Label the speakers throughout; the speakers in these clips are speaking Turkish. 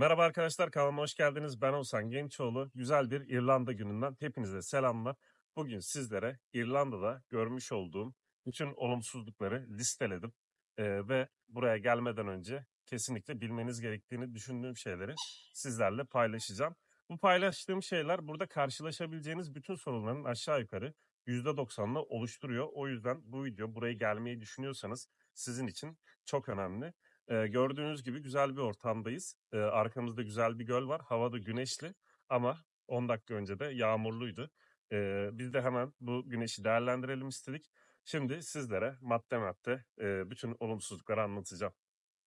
Speaker 1: Merhaba arkadaşlar kanalıma hoş geldiniz. Ben Oğuzhan Gençoğlu. Güzel bir İrlanda gününden hepinize selamlar. Bugün sizlere İrlanda'da görmüş olduğum bütün olumsuzlukları listeledim. Ee, ve buraya gelmeden önce kesinlikle bilmeniz gerektiğini düşündüğüm şeyleri sizlerle paylaşacağım. Bu paylaştığım şeyler burada karşılaşabileceğiniz bütün sorunların aşağı yukarı %90'ını oluşturuyor. O yüzden bu video buraya gelmeyi düşünüyorsanız sizin için çok önemli. Ee, gördüğünüz gibi güzel bir ortamdayız. Ee, arkamızda güzel bir göl var. Hava da güneşli ama 10 dakika önce de yağmurluydu. Ee, biz de hemen bu güneşi değerlendirelim istedik. Şimdi sizlere madde madde e, bütün olumsuzlukları anlatacağım.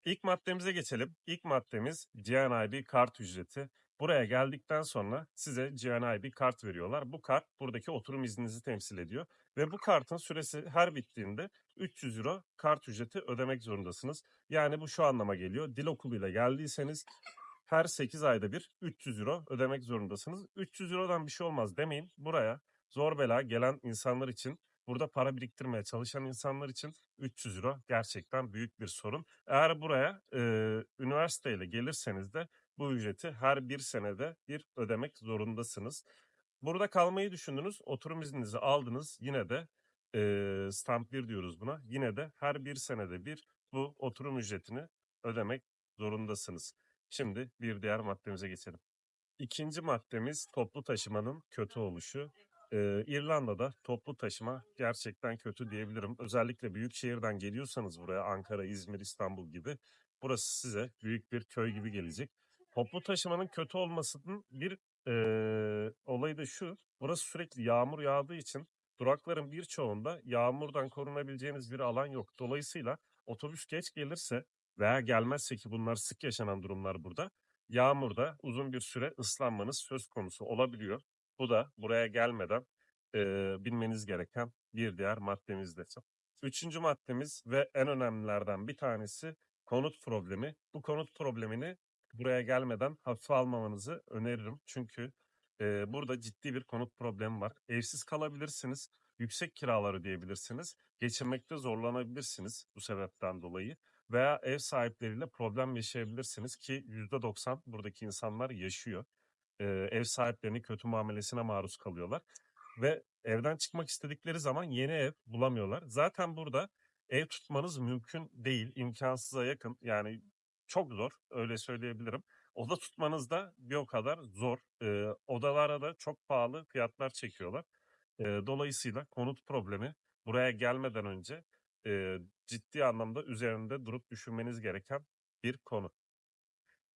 Speaker 1: İlk maddemize geçelim. İlk maddemiz GNIB kart ücreti. Buraya geldikten sonra size GNIB kart veriyorlar. Bu kart buradaki oturum izninizi temsil ediyor. Ve bu kartın süresi her bittiğinde 300 euro kart ücreti ödemek zorundasınız. Yani bu şu anlama geliyor. Dil okuluyla geldiyseniz her 8 ayda bir 300 euro ödemek zorundasınız. 300 eurodan bir şey olmaz demeyin. Buraya zor bela gelen insanlar için Burada para biriktirmeye çalışan insanlar için 300 euro gerçekten büyük bir sorun. Eğer buraya e, üniversiteyle gelirseniz de bu ücreti her bir senede bir ödemek zorundasınız. Burada kalmayı düşündünüz, oturum izninizi aldınız. Yine de e, stamp 1 diyoruz buna. Yine de her bir senede bir bu oturum ücretini ödemek zorundasınız. Şimdi bir diğer maddemize geçelim. İkinci maddemiz toplu taşımanın kötü oluşu. Ee, İrlanda'da toplu taşıma gerçekten kötü diyebilirim. Özellikle büyük şehirden geliyorsanız buraya Ankara, İzmir, İstanbul gibi burası size büyük bir köy gibi gelecek. Toplu taşımanın kötü olmasının bir e, olayı da şu. Burası sürekli yağmur yağdığı için durakların birçoğunda yağmurdan korunabileceğiniz bir alan yok. Dolayısıyla otobüs geç gelirse veya gelmezse ki bunlar sık yaşanan durumlar burada. Yağmurda uzun bir süre ıslanmanız söz konusu olabiliyor. Bu da buraya gelmeden e, bilmeniz gereken bir diğer maddemizdir. Üçüncü maddemiz ve en önemlilerden bir tanesi konut problemi. Bu konut problemini buraya gelmeden hafife almamanızı öneririm. Çünkü e, burada ciddi bir konut problemi var. Evsiz kalabilirsiniz, yüksek kiralar ödeyebilirsiniz, geçirmekte zorlanabilirsiniz bu sebepten dolayı. Veya ev sahipleriyle problem yaşayabilirsiniz ki %90 buradaki insanlar yaşıyor e, ev sahiplerinin kötü muamelesine maruz kalıyorlar. Ve evden çıkmak istedikleri zaman yeni ev bulamıyorlar. Zaten burada ev tutmanız mümkün değil, imkansıza yakın. Yani çok zor, öyle söyleyebilirim. Oda tutmanız da bir o kadar zor. E, odalara da çok pahalı fiyatlar çekiyorlar. E, dolayısıyla konut problemi buraya gelmeden önce e, ciddi anlamda üzerinde durup düşünmeniz gereken bir konu.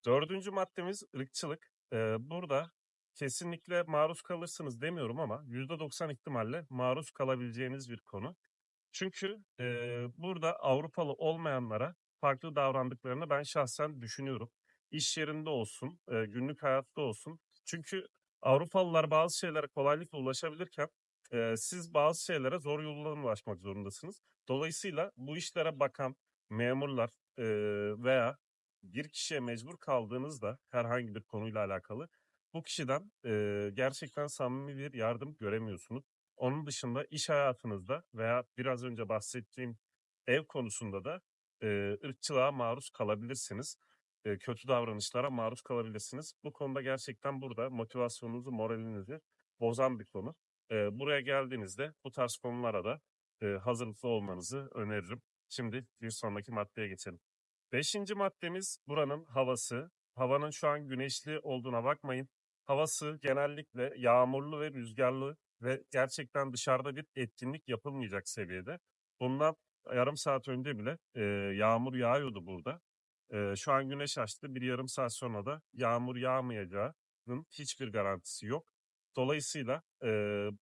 Speaker 1: Dördüncü maddemiz ırkçılık. Eee, burada kesinlikle maruz kalırsınız demiyorum ama %90 ihtimalle maruz kalabileceğiniz bir konu. Çünkü eee, burada Avrupalı olmayanlara farklı davrandıklarını ben şahsen düşünüyorum. İş yerinde olsun, günlük hayatta olsun. Çünkü Avrupalılar bazı şeylere kolaylıkla ulaşabilirken siz bazı şeylere zor yollarla ulaşmak zorundasınız. Dolayısıyla bu işlere bakan memurlar veya bir kişiye mecbur kaldığınızda herhangi bir konuyla alakalı bu kişiden gerçekten samimi bir yardım göremiyorsunuz. Onun dışında iş hayatınızda veya biraz önce bahsettiğim ev konusunda da e, ırkçılığa maruz kalabilirsiniz. E, kötü davranışlara maruz kalabilirsiniz. Bu konuda gerçekten burada motivasyonunuzu, moralinizi bozan bir konu. E, buraya geldiğinizde bu tarz konulara da e, hazırlıklı olmanızı öneririm. Şimdi bir sonraki maddeye geçelim. Beşinci maddemiz buranın havası. Havanın şu an güneşli olduğuna bakmayın. Havası genellikle yağmurlu ve rüzgarlı ve gerçekten dışarıda bir etkinlik yapılmayacak seviyede. Bundan yarım saat önce bile e, yağmur yağıyordu burada. E, şu an güneş açtı. Bir yarım saat sonra da yağmur yağmayacağının hiçbir garantisi yok. Dolayısıyla e,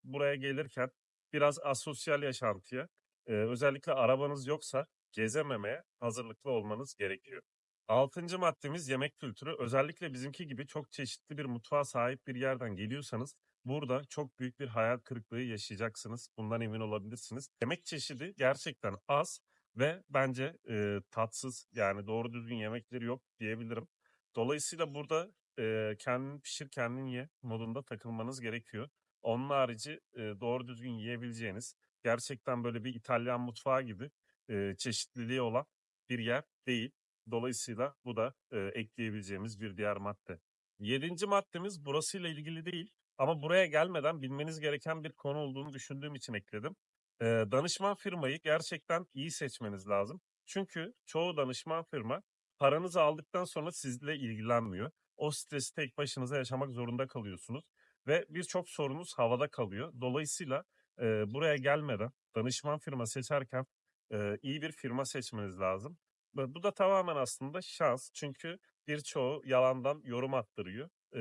Speaker 1: buraya gelirken biraz asosyal yaşantıya, e, özellikle arabanız yoksa gezememeye hazırlıklı olmanız gerekiyor. Altıncı maddemiz yemek kültürü. Özellikle bizimki gibi çok çeşitli bir mutfağa sahip bir yerden geliyorsanız burada çok büyük bir hayal kırıklığı yaşayacaksınız. Bundan emin olabilirsiniz. Yemek çeşidi gerçekten az ve bence e, tatsız yani doğru düzgün yemekleri yok diyebilirim. Dolayısıyla burada e, kendin pişir kendin ye modunda takılmanız gerekiyor. Onun harici e, doğru düzgün yiyebileceğiniz gerçekten böyle bir İtalyan mutfağı gibi e, çeşitliliği olan bir yer değil. Dolayısıyla bu da e, ekleyebileceğimiz bir diğer madde. Yedinci maddemiz burasıyla ilgili değil ama buraya gelmeden bilmeniz gereken bir konu olduğunu düşündüğüm için ekledim. E, danışman firmayı gerçekten iyi seçmeniz lazım. Çünkü çoğu danışman firma paranızı aldıktan sonra sizle ilgilenmiyor. O stresi tek başınıza yaşamak zorunda kalıyorsunuz ve birçok sorunuz havada kalıyor. Dolayısıyla e, buraya gelmeden danışman firma seçerken e, iyi bir firma seçmeniz lazım. Bu da tamamen aslında şans. Çünkü birçoğu yalandan yorum attırıyor. E,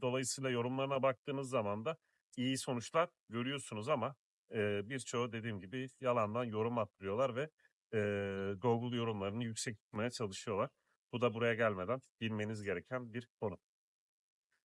Speaker 1: dolayısıyla yorumlarına baktığınız zaman da iyi sonuçlar görüyorsunuz ama e, birçoğu dediğim gibi yalandan yorum attırıyorlar ve e, Google yorumlarını yüksek tutmaya çalışıyorlar. Bu da buraya gelmeden bilmeniz gereken bir konu.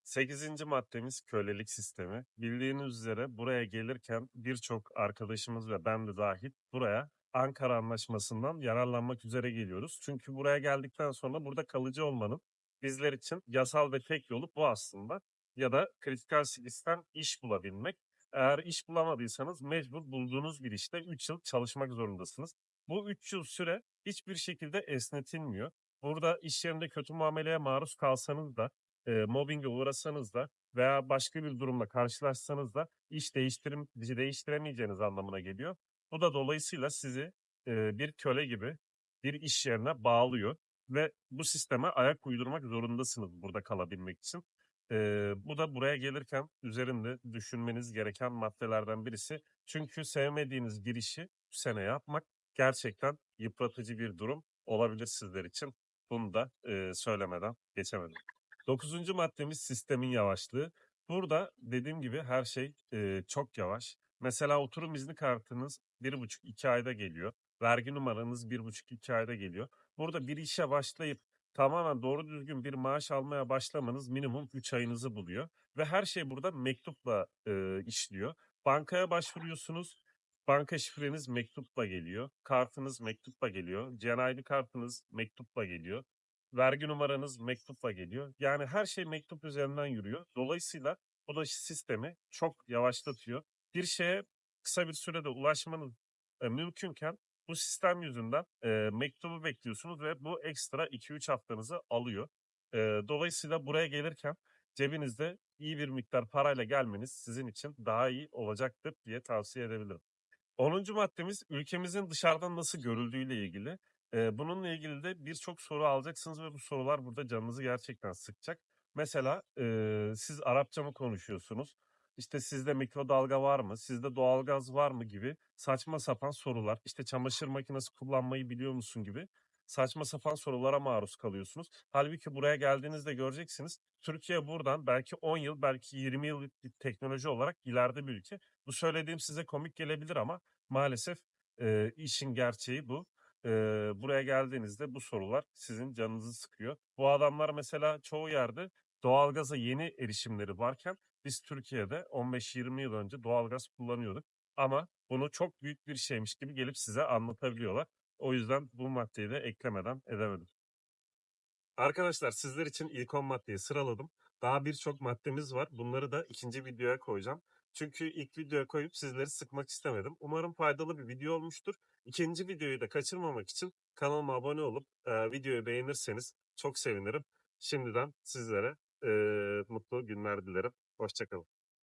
Speaker 1: Sekizinci maddemiz kölelik sistemi. Bildiğiniz üzere buraya gelirken birçok arkadaşımız ve ben de dahil buraya Ankara Anlaşması'ndan yararlanmak üzere geliyoruz. Çünkü buraya geldikten sonra burada kalıcı olmanın bizler için yasal ve tek yolu bu aslında. Ya da kritikal skills'ten iş bulabilmek. Eğer iş bulamadıysanız mecbur bulduğunuz bir işte 3 yıl çalışmak zorundasınız. Bu 3 yıl süre hiçbir şekilde esnetilmiyor. Burada iş yerinde kötü muameleye maruz kalsanız da, e, mobbinge uğrasanız da veya başka bir durumla karşılaşsanız da iş değiştirim, değiştiremeyeceğiniz anlamına geliyor. Bu da dolayısıyla sizi e, bir köle gibi bir iş yerine bağlıyor ve bu sisteme ayak uydurmak zorundasınız burada kalabilmek için. E, bu da buraya gelirken üzerinde düşünmeniz gereken maddelerden birisi. Çünkü sevmediğiniz bir işi bu sene yapmak gerçekten yıpratıcı bir durum olabilir sizler için. Bunu da e, söylemeden geçemedim. Dokuzuncu maddemiz sistemin yavaşlığı. Burada dediğim gibi her şey e, çok yavaş. Mesela oturum izni kartınız bir buçuk iki ayda geliyor. Vergi numaranız bir buçuk iki ayda geliyor. Burada bir işe başlayıp tamamen doğru düzgün bir maaş almaya başlamanız minimum 3 ayınızı buluyor. Ve her şey burada mektupla e, işliyor. Bankaya başvuruyorsunuz. Banka şifreniz mektupla geliyor. Kartınız mektupla geliyor. CNI'li kartınız mektupla geliyor. Vergi numaranız mektupla geliyor. Yani her şey mektup üzerinden yürüyor. Dolayısıyla bu da sistemi çok yavaşlatıyor. Bir şeye kısa bir sürede ulaşmanız e, mümkünken bu sistem yüzünden e, mektubu bekliyorsunuz ve bu ekstra 2-3 haftanızı alıyor. E, dolayısıyla buraya gelirken cebinizde iyi bir miktar parayla gelmeniz sizin için daha iyi olacaktır diye tavsiye edebilirim. 10. maddemiz ülkemizin dışarıdan nasıl görüldüğüyle ilgili. Ee, bununla ilgili de birçok soru alacaksınız ve bu sorular burada canınızı gerçekten sıkacak. Mesela e, siz Arapça mı konuşuyorsunuz? İşte sizde mikrodalga var mı? Sizde doğalgaz var mı gibi saçma sapan sorular. İşte çamaşır makinesi kullanmayı biliyor musun gibi saçma sapan sorulara maruz kalıyorsunuz. Halbuki buraya geldiğinizde göreceksiniz. Türkiye buradan belki 10 yıl, belki 20 yıl teknoloji olarak ileride bir ülke. Bu söylediğim size komik gelebilir ama maalesef e, işin gerçeği bu. E, buraya geldiğinizde bu sorular sizin canınızı sıkıyor. Bu adamlar mesela çoğu yerde doğalgaza yeni erişimleri varken biz Türkiye'de 15-20 yıl önce doğalgaz kullanıyorduk. Ama bunu çok büyük bir şeymiş gibi gelip size anlatabiliyorlar. O yüzden bu maddeyi de eklemeden edemedim. Arkadaşlar sizler için ilk 10 maddeyi sıraladım. Daha birçok maddemiz var. Bunları da ikinci videoya koyacağım. Çünkü ilk videoya koyup sizleri sıkmak istemedim. Umarım faydalı bir video olmuştur. İkinci videoyu da kaçırmamak için kanalıma abone olup e, videoyu beğenirseniz çok sevinirim. Şimdiden sizlere e, mutlu günler dilerim. Hoşçakalın.